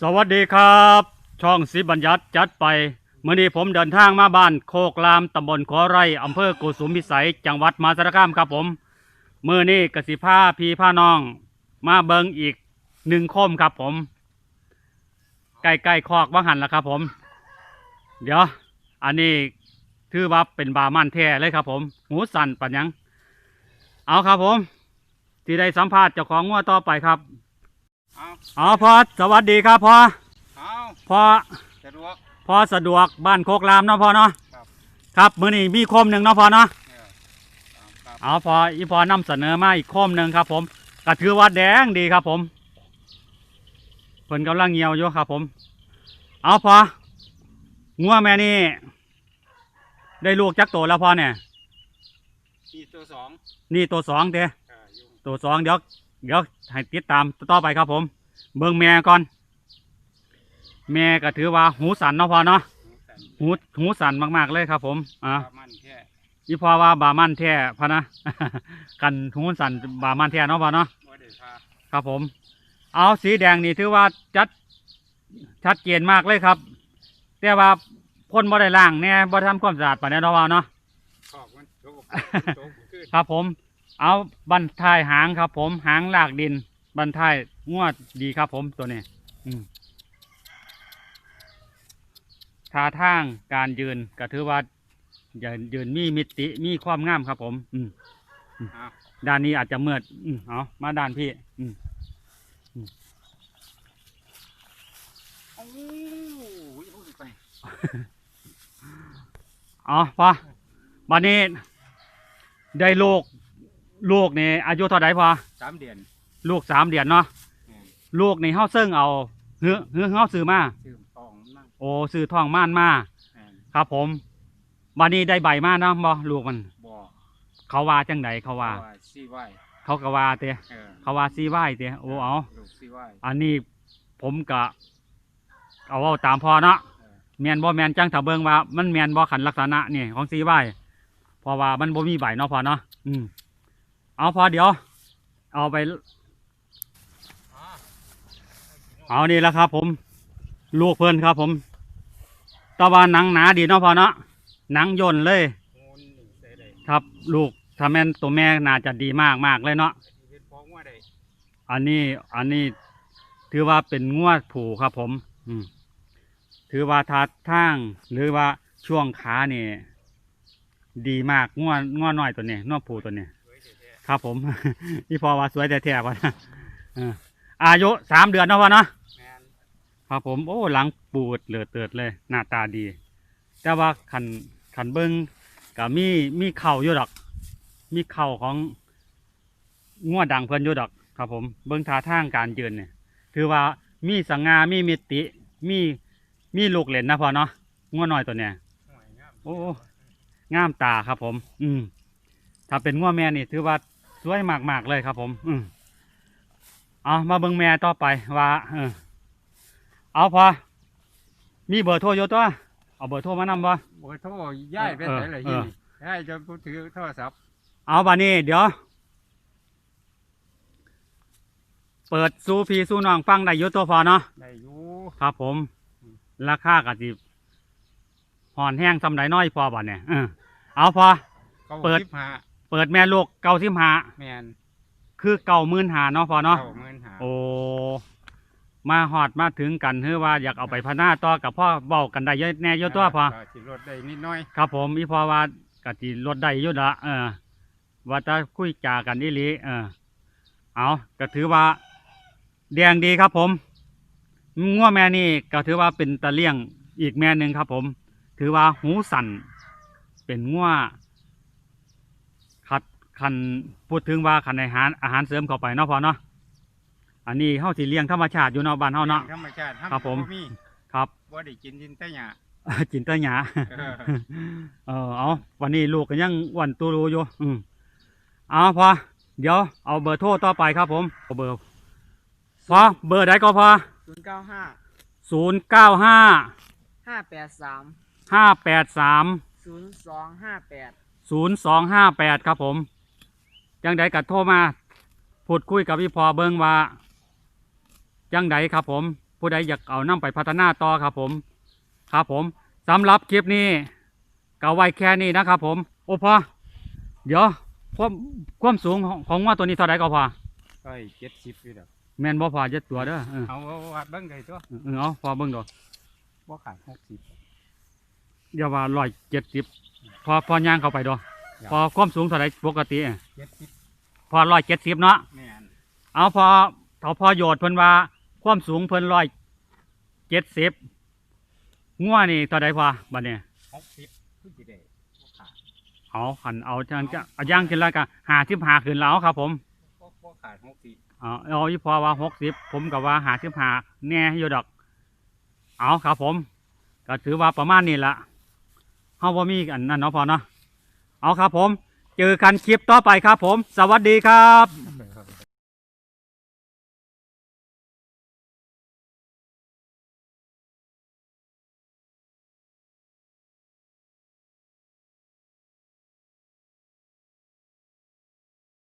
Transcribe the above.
สวัสดีครับ ช่องสิบัญญัติจัดไปเมื่อนี้ผมเดินทางมาบ้านโคกรามตำบลขอไร่อำเภอกุสุมพิสัย จังหวัดมหาสารคามครับผมเมื่อนี้กสิผ้าพีผ้าน้อง มาเบิงอีกหนึ่งโคมครับผมใกล้ๆคอกว่างหันแล้วครับผม เดี๋ยว อันนี้ถือว่าเป็นบามันแท้เลยครับ ผมหูสั่นปัญญัง เอาครับผมที่ได้สัมภาษณ์เจ้าของงัวต่อไปครับ เอาอ๋อพอสวัสดีครับพอเอาพอสะดวกพอสะดวกบ้านโคกรามเนาะพอเนาะครับครับมื้อนี้มีโคมหนึ่งเนาะพอเนาะเออครับเอาพออีพอนำเสนอมาอีกโคมหนึ่งครับผมก็ถือว่าแดงดีครับผมเพิ่นกำลังเหี่ยวอยู่ครับผม เอาพองัวแม่นี่ได้ลูกจักโตแล้วพอเนี่ยมีตัวสองนี่ตัวสองเด้เออยุ่งตัวสองเดี๋ยว เดี๋ยวให้ติดตามต่อไปครับผม เบิ่งแม่ก่อน แม่ก็ถือว่าหูสันเนาะพอเนาะหูสันหูหูสั่นมากๆเลยครับ ผมอ่าปลามันแค่อีพอว่าบามันแท้พะนะ กันหูสั่นบามันแท้เนาะพอเนาะบ่ได้พาครับผม เอาสีแดงนี่ถือว่าจัดชัดเจนมากเลยครับ แต่ว่าพ่นบ่ได้ล่างแน่บ่ทำความสะอาดปานนี้เนาะว่าเนาะขอบมันโตกโตกขึ้นครับผม เอาบันทายหางครับ ผมหางลากดิน บันทายงวดดีครับ ผมตัวนี้อืมท่าทางการยืนก็ถือว่ายืนยืนมีมิติมีความงามครับ ผม อืมเอาด้านนี้อาจจะมืดอืมเอามาด้านพี่ อืมโอ้ยพูดไปเอาพอบันนี้ได้ลูก ลูกนี่อายุเท่าไหร่พอสามเดือนลูกสามเดือนเนาะแม่นลูกนี่เฮาเซิ่งเอาเฮือเฮือเฮาซื้อมาซื้อตองนั่งโอ้ซื้อทองม่านมาแม่นครับ ผมบันนี้ได้ใบมาเนาะบ่ลูกมัน บ่อเขาว่าจังไดเขาว่า ซี่ไหวเขาก็ว่าเตะเออเขาว่าซีไหวเตะโอ้เอา ลูกซี่ไหวอันนี้ผมกะเอาเว้าตามพอเนาะเออแมนบ่แมนจังถ้าเบิ่งว่า มันแมนบ่ขันลักษณะนี่ของซีไหวเพราะว่ามันบ่มีใบเนาะพอเนาะอืม เอาพอเดี๋ยว เอาไปอ๋อเอานี่แล้วครับผม ลูกเพิ่นครับผมตะวันหนังหนาดีเนาะพอเนาะหนังย่นเลยงูนี่ใส่ได้ครับลูกถ้าแม่นตัวแม่น่าจะดีมากมากเลยเนาะเป็นฟองว่าได้อันนี้อันนี้ถือว่าเป็นงวดผูครับผม อืมถือว่าทัดทางหรือว่าช่วงขานี่ดีมากงวดงวดน้อยตัวนี้งวดผูตัวนี้สวยแท้ ครับผมนี่พอว่าสวยแต่แท้ๆวะนะเอออายุสามเดือนเนาะวะเนาะๆแม่นครับผมโอ้หลังปูดเหลือดเติดเลย หน้าตาดี แต่ว่าขันขันเบิ้งกับมีมีเข่าอยู่ดอก มีเข่าของงัวดังเพิ่นอยู่ดอก ครับผมเบิ้งท่าทางการยืนเนี่ยถือว่ามีสง่ามีมิติ มีมีลูกเล่นนะพอเนาะงัวน้อยตัวเนี้ย ห่วยงามโอ้ งามตาครับผม อืม ถ้าเป็นงัวแม่นี่ถือว่าส วยมากๆเลยครับผม อืมเอามาเบิ่งแม่ต่อไปว่าเออเอาพอมีเบอร์โทรอยู่ตัวเอาเบอร์โทรมานำบ่บ่โทรย้ายไปไหนล่ะเอยี่อนี่ย้ายจะพูดถือโทรศัพท์เอาบานี้เดี๋ยว เปิดซูพีซูน้องฟังได้อยู่ตัวพอเนาะได้อยู่ครับผม ราคากะจิหอนแห้งสำไรน้อยพอบ่เนี่ยเออเอาพอเก้าเปิดสิบห้า เปิดแม่ลูกเก้าสิบหาแม่นคือเก่ามื่นหาเนาะพอเนาะ เก้าหมื่นห้าโอ้ มาหอดมาถึงกันคือว่าอยากเอาไปพนาต่อกับพ่อเบากันได้เยอะแน่เยอะตัวพอ ก็สิลดได้นิดหน้อย ครับผมอีพอว่ากะจิลดได้อยุดละเออว่าจะคุยจากันอีหลีเออเอาก็ถือว่า แดงดีครับผมงัวแม่นี่ก็ถือว่าเป็นตะเลี่ยงอีกแม่หนึ่งครับผม ถือว่าหูสั่นเป็นงัวขัด คันพูดถึงว่าคันอาหารอาหารเสริมเข้าไปเนาะพอเนาะอันนี้เฮาสิเลี้ยงธรรมชาติอยู่เนาะบ้านเฮาเนาะ ธรรมชาติครับผม มีครับบ่ได้กินดินแต่หญ้าจินตหยา เออเออเอาวันนี้ลูกก็ยังอ้วันตูรูอยู่อืมเอาพอเดี๋ยวเอาเบอร์โทรต่อไปครับผมเอาเบอร์พอเบอร์ใดก็พอศูนย์เก้าห้าศูนย์เก้าห้าห้าแปดสามห้าแปดสามศูนย์สองห้าแปดศูนย์สองห้าแปดครับผม จังใดกัดโทรมาพูดคุยกับพี่พอเบิงว่าจังใดครับผม ผู้ใดอยากเอานํไปพัฒนาต่อครับผม ครับผมสำหรับคลิปนี้ก็ไว้แค่นี้นะครับผม โอ้พอเดี๋ยวความความสูงของของว่าตัวนี้เท่าไหร่ก็พอก็เจ็ดสิบอยู่ดอกแม่นบ่พอเจ็ดตัวเด้อเออเอาเอาวัดเบิ้งไงตัวเออเอาพอเบิ่งดูบ่ขาดหกสิบอย่าว่าร้อยเจ็ดสิบพอพอย่างเข้าไปดูครับพอความสูงเท่าไหร่ปกติเจ็ดสิบ พอร้อยเจ็ดสิบเนาะแม่นเอาพอเขาพอโยดเพิ่นว่า ความสูงเพิ่นร้อยเจ็ดสิบงัวนี่เท่าใดพอบัดนี้หกสิบคือสิได้บ่ขาดเอาขันเอาจังก็เอาย่างขึ้นแล้วก็หาสิบหาขึ้นแล้วครับ ผมบ่บ่ขาดหกสิบเอาเอาอีพอว่าหกสิบผมกับว่าหาสิบหาแน่อยู่ดอก เอาครับ ผม ก็ถือว่าประมาณนี้ละเฮาบ่มีอันนั้นเนาะพอเนาะเอาครับผม เจอกันคลิปต่อไปครับผม สวัสดีครับ